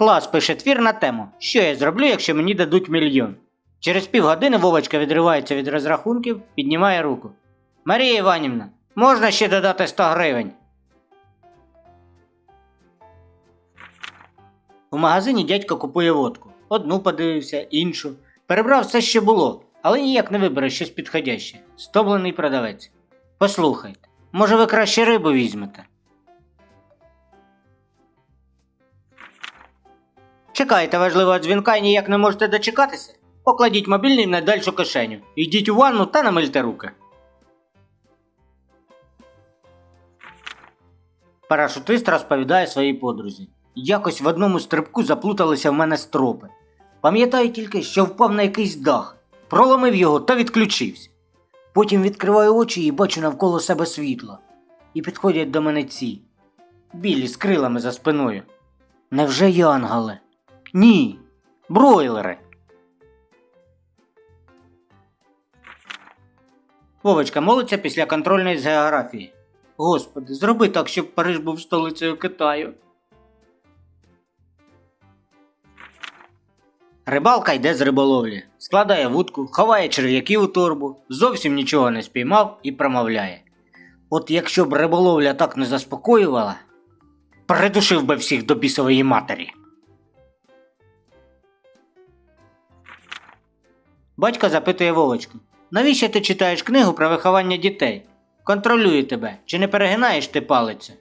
Клас пише твір на тему, що я зроблю, якщо мені дадуть мільйон. Через півгодини Вовочка відривається від розрахунків, піднімає руку. Марія Іванівна, можна ще додати 100 гривень? У магазині дядько купує водку. Одну подивився, іншу. Перебрав все, що було, але ніяк не вибере щось підходяще. Стомлений продавець. Послухайте, може ви краще рибу візьмете? Чекаєте важливого дзвінка і ніяк не можете дочекатися? Покладіть мобільний в найдальшу кишеню. Йдіть у ванну та намильте руки. Парашутист розповідає своїй подрузі. Якось в одному стрибку заплуталися в мене стропи. Пам'ятаю тільки, що впав на якийсь дах, проломив його та відключився. Потім відкриваю очі і бачу навколо себе світло. І підходять до мене ці білі з крилами за спиною. Невже янголи? Ні, бройлери. Вовочка молиться після контрольної з географії. Господи, зроби так, щоб Париж був столицею Китаю. Рибалка йде з риболовлі, складає вудку, ховає черв'яків у торбу, зовсім нічого не спіймав і промовляє. От якщо б риболовля так не заспокоювала, придушив би всіх до бісової матері. Батько запитує Вовочку, навіщо ти читаєш книгу про виховання дітей? Контролюю тебе, чи не перегинаєш ти палицю?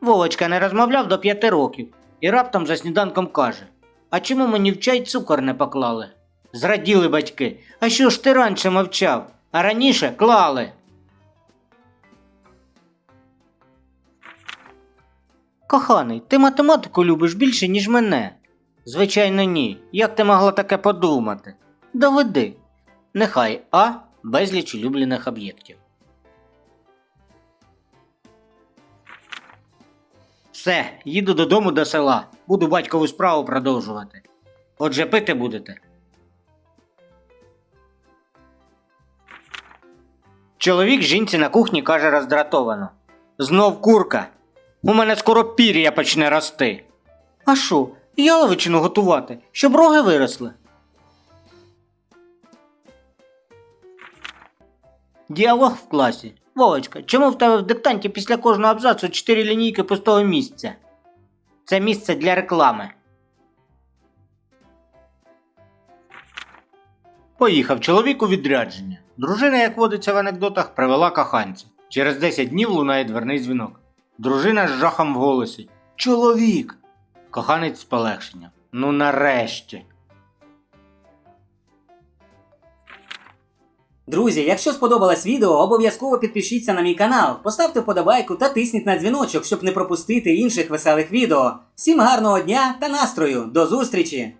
Вовочка не розмовляв до п'яти років і раптом за сніданком каже: А чому мені в чай цукор не поклали? Зраділи батьки. А що ж ти раніше мовчав? А раніше клали. Коханий, ти математику любиш більше, ніж мене. Звичайно, ні. Як ти могла таке подумати? Доведи. Нехай А безліч улюблених об'єктів. Все, їду додому до села. Буду батькову справу продовжувати. Отже, пити будете. Чоловік жінці на кухні каже роздратовано. Знов курка. У мене скоро пір'я почне рости. А що, яловичину готувати, щоб роги виросли. Діалог в класі. Вовочка, чому в тебе в диктанті після кожного абзацу чотири лінійки пустого місця? Це місце для реклами. Поїхав чоловік у відрядження. Дружина, як водиться в анекдотах, привела коханця. Через 10 днів лунає дверний дзвінок. Дружина з жахом в голосі. Чоловік. Коханець з полегшення. Ну нарешті. Друзі, якщо сподобалось відео, обов'язково підпишіться на мій канал, поставте вподобайку та тисніть на дзвіночок, щоб не пропустити інших веселих відео. Всім гарного дня та настрою! До зустрічі!